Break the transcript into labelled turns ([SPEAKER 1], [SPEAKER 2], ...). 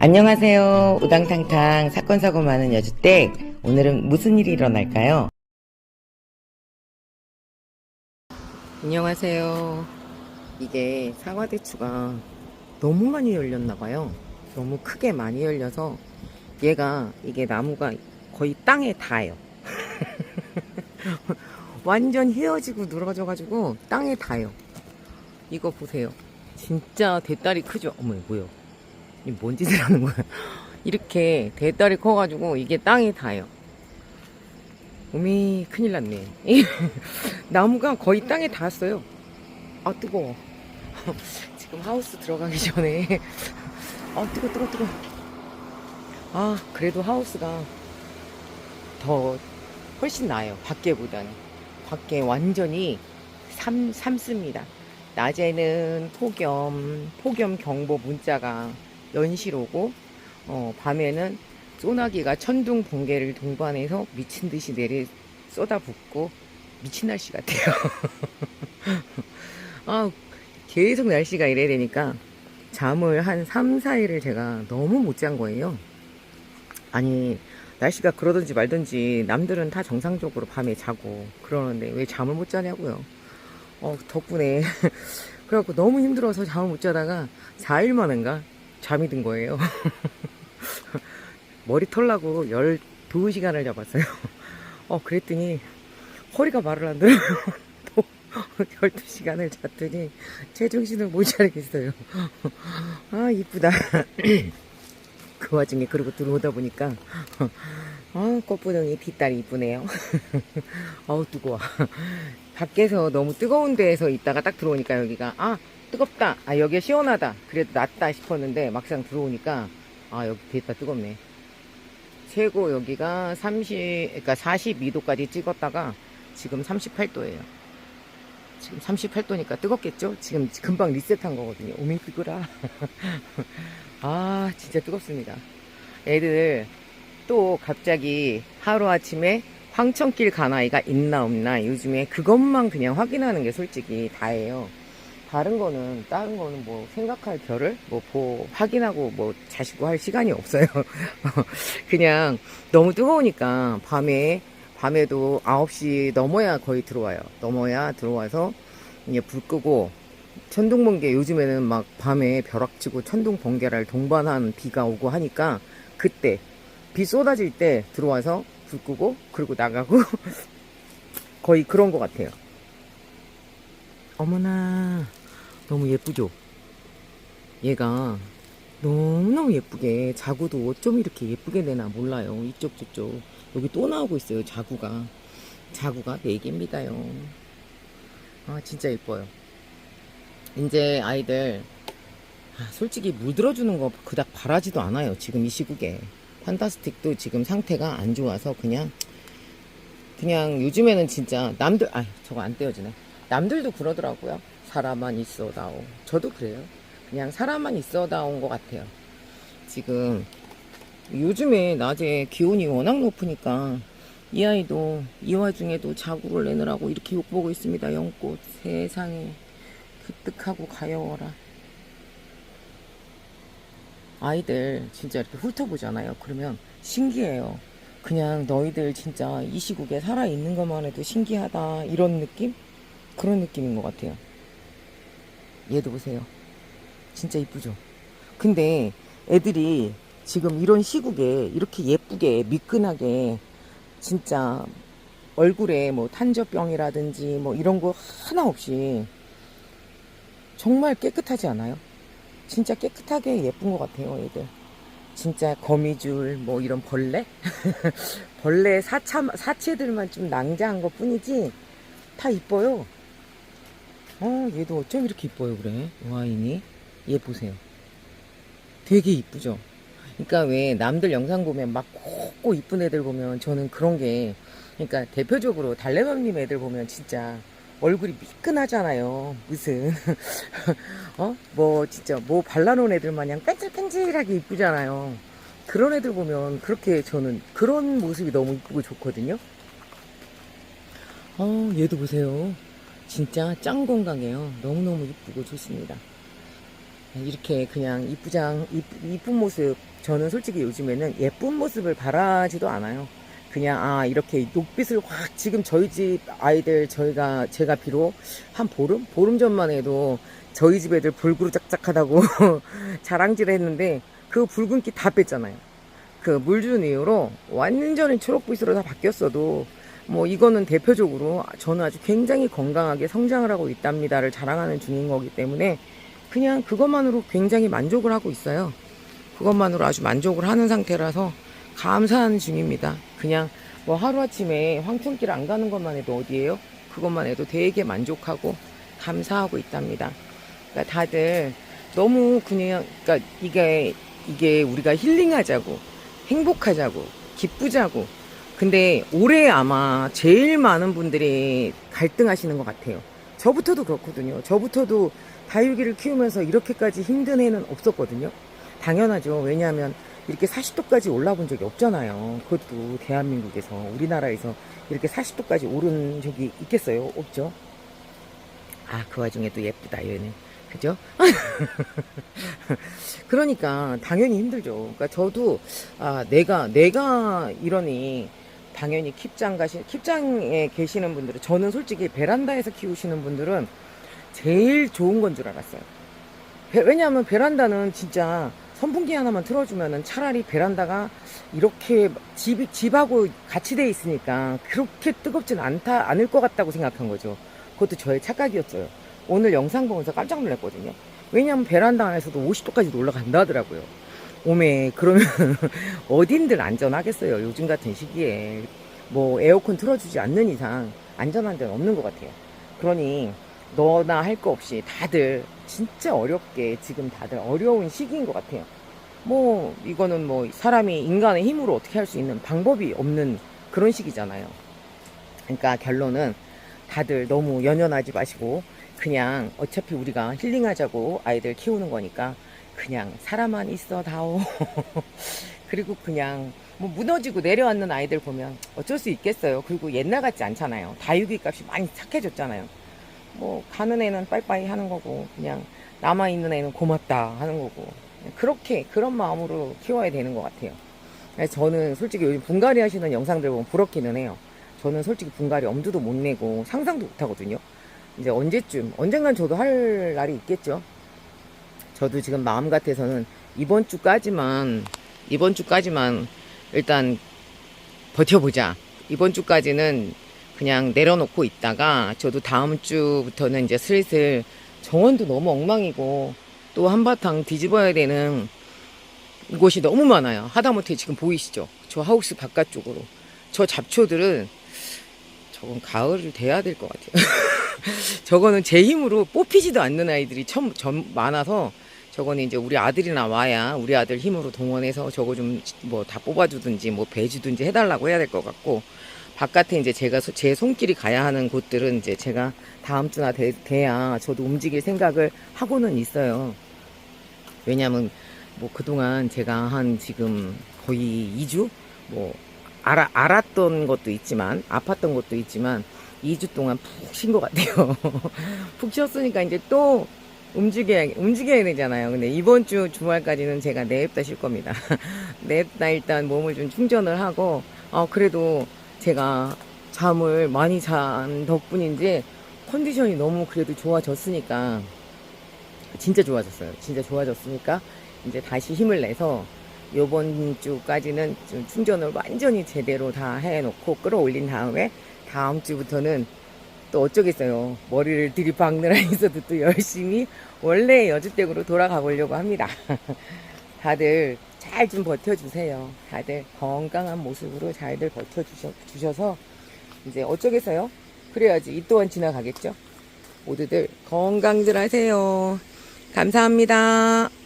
[SPEAKER 1] 안녕하세요. 우당탕탕 사건 사고 많은 여주댁. 오늘은 무슨 일이 일어날까요? 안녕하세요. 이게 사과대추가 너무 많이 열렸나 봐요. 너무 크게 많이 열려서 얘가 이게 나무가 거의 땅에 닿아요. 완전 휘어지고 늘어져가지고 땅에 닿아요. 이거 보세요. 진짜 대딸이 크죠? 어머, 뭐야. 이 뭔 짓을 하는 거야. 이렇게 대딸이 커가지고 이게 땅에 닿아요. 어미, 큰일 났네. 나무가 거의 땅에 닿았어요. 아, 뜨거워. 지금 하우스 들어가기 전에. 아, 뜨거, 뜨거, 뜨거. 아, 그래도 하우스가 더 훨씬 나아요. 밖에보다는. 밖에 완전히 삼, 삼습니다. 낮에는 폭염, 폭염 경보 문자가 연실 오고, 어, 밤에는 소나기가 천둥 번개를 동반해서 미친 듯이 내리 쏟아붓고, 미친 날씨 같아요. 아, 계속 날씨가 이래 되니까 잠을 한 3, 4일을 제가 너무 못 잔 거예요. 아니, 날씨가 그러든지 말든지 남들은 다 정상적으로 밤에 자고 그러는데 왜 잠을 못 자냐고요. 어, 덕분에. 그래갖고 너무 힘들어서 잠을 못 자다가 4일 만인가 잠이 든 거예요. 머리 털라고 12시간을 잡았어요. 어, 그랬더니 허리가 말을 안 들어요. 또 12시간을 잤더니 제정신을 못 차리겠어요. 아, 이쁘다. 그 와중에 그러고 들어오다 보니까 아 꽃부둥이 뒷다리 이쁘네요 아우 뜨거워 밖에서 너무 뜨거운 데에서 있다가 딱 들어오니까 여기가 아 뜨겁다 아 여기가 시원하다 그래도 낫다 싶었는데 막상 들어오니까 아 여기 됐다 뜨겁네 최고 여기가 30 그러니까 42도까지 찍었다가 지금 38도예요 지금 38도니까 뜨겁겠죠? 지금 금방 리셋한 거거든요. 오미 뜨거라. 아, 진짜 뜨겁습니다. 애들 또 갑자기 하루아침에 황천길 가나이가 있나 없나 요즘에 그것만 그냥 확인하는 게 솔직히 다예요. 다른 거는 다른 거는 뭐 생각할 겨를 뭐 보, 확인하고 뭐 자시고 할 시간이 없어요. 그냥 너무 뜨거우니까 밤에 밤에도 9시 넘어야 거의 들어와요. 넘어야 들어와서 이제 불 끄고 천둥 번개 요즘에는 막 밤에 벼락치고 천둥 번개를 동반한 비가 오고 하니까 그때 비 쏟아질 때 들어와서 불 끄고 그리고 나가고 거의 그런 것 같아요. 어머나 너무 예쁘죠? 얘가 너무너무 예쁘게 자구도 어쩜 이렇게 예쁘게 내나 몰라요. 이쪽 저쪽 여기 또 나오고 있어요. 자구가 자구가 4개입니다요. 아 진짜 예뻐요. 이제 아이들 아, 솔직히 물 들어주는 거 그닥 바라지도 않아요. 지금 이 시국에 판타스틱도 지금 상태가 안 좋아서 그냥 그냥 요즘에는 진짜 남들 아 저거 안 떼어지네. 남들도 그러더라고요. 사람만 있어다오. 저도 그래요. 그냥 사람만 있어다온 것 같아요. 지금 요즘에 낮에 기온이 워낙 높으니까 이 아이도 이 와중에도 자구를 내느라고 이렇게 욕보고 있습니다. 연꽃 세상에 기특하고 가여워라. 아이들 진짜 이렇게 훑어보잖아요. 그러면 신기해요. 그냥 너희들 진짜 이 시국에 살아있는 것만 해도 신기하다. 이런 느낌? 그런 느낌인 것 같아요. 얘도 보세요. 진짜 이쁘죠? 근데 애들이 지금 이런 시국에 이렇게 예쁘게 미끈하게 진짜 얼굴에 뭐 탄저병이라든지 뭐 이런 거 하나 없이 정말 깨끗하지 않아요? 진짜 깨끗하게 예쁜 것 같아요, 애들. 진짜 거미줄, 뭐 이런 벌레? 벌레 사차, 사체들만 좀 낭자한 것 뿐이지 다 이뻐요. 어, 얘도 어쩜 이렇게 이뻐요, 그래? 와인이. 얘 보세요. 되게 이쁘죠? 그러니까 왜 남들 영상 보면 막 곱고 이쁜 애들 보면 저는 그런 게 그러니까 대표적으로 달래맘님 애들 보면 진짜 얼굴이 미끈하잖아요. 무슨 어? 뭐 진짜 뭐 발라놓은 애들 마냥 뺀질뺀질하게 이쁘잖아요. 그런 애들 보면 그렇게 저는 그런 모습이 너무 이쁘고 좋거든요. 어, 얘도 보세요. 진짜 짱 건강해요. 너무너무 이쁘고 좋습니다. 이렇게 그냥 이쁘장 이쁘, 이쁜 모습 저는 솔직히 요즘에는 예쁜 모습을 바라지도 않아요. 그냥 아 이렇게 녹빛을 확 지금 저희 집 아이들 저희가 제가 비록 한 보름 보름 전만 해도 저희 집 애들 볼구루 짝짝하다고 자랑질을 했는데 그 붉은기 다 뺐잖아요. 그 물 준 이후로 완전히 초록빛으로 다 바뀌었어도 뭐 이거는 대표적으로 저는 아주 굉장히 건강하게 성장을 하고 있답니다를 자랑하는 중인 거기 때문에 그냥 그것만으로 굉장히 만족을 하고 있어요. 그것만으로 아주 만족을 하는 상태라서 감사하는 중입니다. 그냥 뭐 하루아침에 황천길 안 가는 것만 해도 어디예요? 그것만 해도 되게 만족하고 감사하고 있답니다. 그러니까 다들 너무 그냥 그러니까 이게 이게 우리가 힐링하자고 행복하자고 기쁘자고 근데 올해 아마 제일 많은 분들이 갈등하시는 것 같아요. 저부터도 그렇거든요. 저부터도 다육이를 키우면서 이렇게까지 힘든 해는 없었거든요. 당연하죠. 왜냐하면 이렇게 40도까지 올라본 적이 없잖아요. 그것도 대한민국에서 우리나라에서 이렇게 40도까지 오른 적이 있겠어요? 없죠. 아, 그 와중에 또 예쁘다, 얘는. 그죠? 그러니까 당연히 힘들죠. 그러니까 저도 아, 내가 내가 이러니 당연히 킵장 가시 킵장에 계시는 분들은 저는 솔직히 베란다에서 키우시는 분들은 제일 좋은 건 줄 알았어요. 베- 왜냐하면 베란다는 진짜 선풍기 하나만 틀어주면은 차라리 베란다가 이렇게 집, 집하고 같이 돼 있으니까 그렇게 뜨겁진 않다, 않을 것 같다고 생각한 거죠. 그것도 저의 착각이었어요. 오늘 영상 보면서 깜짝 놀랐거든요. 왜냐하면 베란다 안에서도 50도까지 올라간다 하더라고요. 오메, 그러면 어딘들 안전하겠어요. 요즘 같은 시기에. 뭐 에어컨 틀어주지 않는 이상 안전한 데는 없는 것 같아요. 그러니 너나 할 거 없이 다들 진짜 어렵게 지금 다들 어려운 시기인 것 같아요. 뭐 이거는 뭐 사람이 인간의 힘으로 어떻게 할 수 있는 방법이 없는 그런 시기잖아요. 그러니까 결론은 다들 너무 연연하지 마시고 그냥 어차피 우리가 힐링하자고 아이들 키우는 거니까 그냥 살아만 있어 다오. 그리고 그냥 뭐 무너지고 내려앉는 아이들 보면 어쩔 수 있겠어요. 그리고 옛날 같지 않잖아요. 다육이 값이 많이 착해졌잖아요. 뭐 가는 애는 빠이빠이 하는 거고 그냥 남아 있는 애는 고맙다 하는 거고 그렇게 그런 마음으로 키워야 되는 것 같아요. 저는 솔직히 요즘 분갈이 하시는 영상들 보면 부럽기는 해요. 저는 솔직히 분갈이 엄두도 못 내고 상상도 못 하거든요. 이제 언제쯤 언젠간 저도 할 날이 있겠죠. 저도 지금 마음 같아서는 이번 주까지만 이번 주까지만 일단 버텨보자. 이번 주까지는 그냥 내려놓고 있다가 저도 다음 주부터는 이제 슬슬 정원도 너무 엉망이고 또 한바탕 뒤집어야 되는 곳이 너무 많아요. 하다못해 지금 보이시죠? 저 하우스 바깥쪽으로. 저 잡초들은 저건 가을을 돼야 될 것 같아요. 저거는 제 힘으로 뽑히지도 않는 아이들이 참, 점 많아서 저거는 이제 우리 아들이 나와야 우리 아들 힘으로 동원해서 저거 좀 뭐 다 뽑아주든지 뭐 배주든지 해달라고 해야 될 것 같고 바깥에 이제 제가 소- 제 손길이 가야 하는 곳들은 이제 제가 다음 주나 돼, 돼야 저도 움직일 생각을 하고는 있어요. 왜냐면 뭐 그동안 제가 한 지금 거의 2주 뭐 알아, 알았던 것도 있지만 아팠던 것도 있지만 2주 동안 푹 쉰 것 같아요. 푹 쉬었으니까 이제 또 움직여야, 움직여야 되잖아요. 근데 이번 주 주말까지는 제가 내입다 쉴 겁니다. 내입다 일단 몸을 좀 충전을 하고, 어, 그래도 제가 잠을 많이 잔 덕분인지 컨디션이 너무 그래도 좋아졌으니까, 진짜 좋아졌어요. 진짜 좋아졌으니까, 이제 다시 힘을 내서, 요번 주까지는 좀 충전을 완전히 제대로 다 해놓고 끌어올린 다음에, 다음 주부터는 또 어쩌겠어요. 머리를 들이박느라 있어도 또 열심히 원래 여주댁으로 돌아가 보려고 합니다. 다들 잘 좀 버텨주세요. 다들 건강한 모습으로 잘들 버텨주셔서 이제 어쩌겠어요. 그래야지 이 또한 지나가겠죠. 모두들 건강들 하세요. 감사합니다.